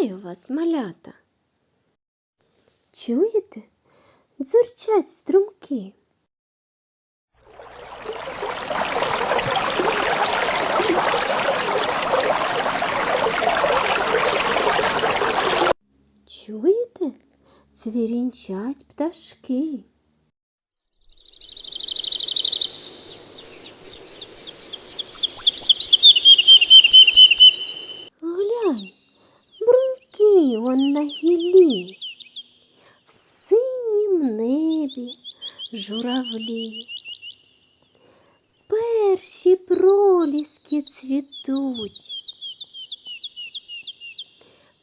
Вітаю вас, малята. Чуєте? Дзурчать струмки. Чуєте? Цвірінчать пташки. Он на гілі, в синім небі журавлі. Перші проліски цвітуть,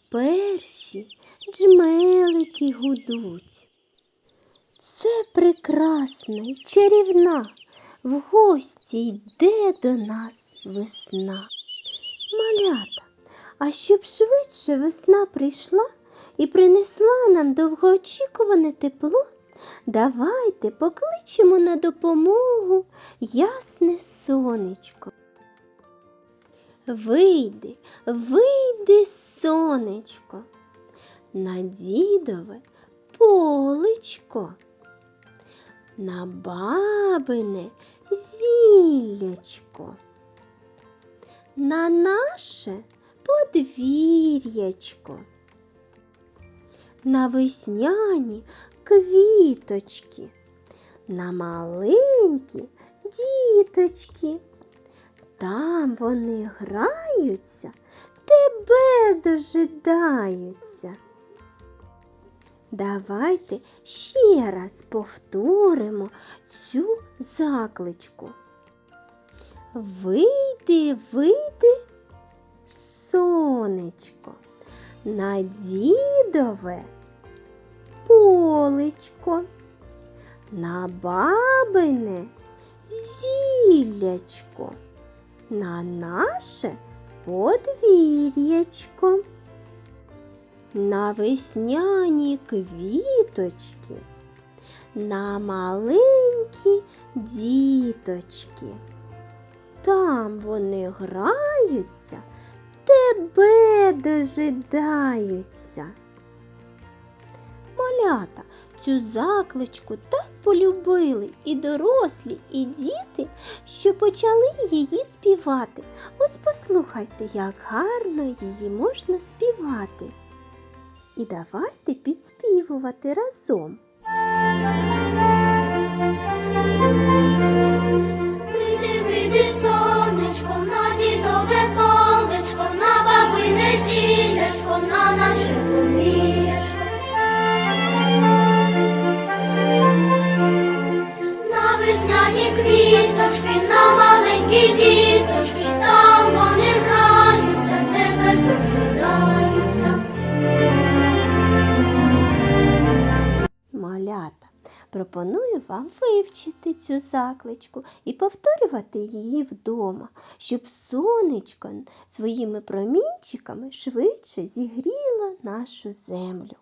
перші джмелики гудуть. Це прекрасна й чарівна, в гості йде до нас весна. Малята, а щоб швидше весна прийшла і принесла нам довгоочікуване тепло, давайте покличемо на допомогу ясне сонечко. Вийди, вийди, сонечко, на дідове полечко, на бабине зіллячко на наше подвір'ячко, на весняні квіточки, на маленькі діточки. Там вони граються, тебе дожидаються. Давайте ще раз повторимо цю закличку. Вийди, вийди, сонечко, на дідове полечко, на бабине зіллячко, на наше подвір'ячко, на весняні квіточки, на маленькі діточки. Там вони граються, тебе дожидаються. Малята цю закличку так полюбили і дорослі, і діти, що почали її співати. Ось послухайте, як гарно її можна співати. І давайте підспівувати разом. Квіточки, на маленькі діточки, там вони граються, тебе дожидаються. Малята, пропоную вам вивчити цю закличку і повторювати її вдома, щоб сонечко своїми промінчиками швидше зігріло нашу землю.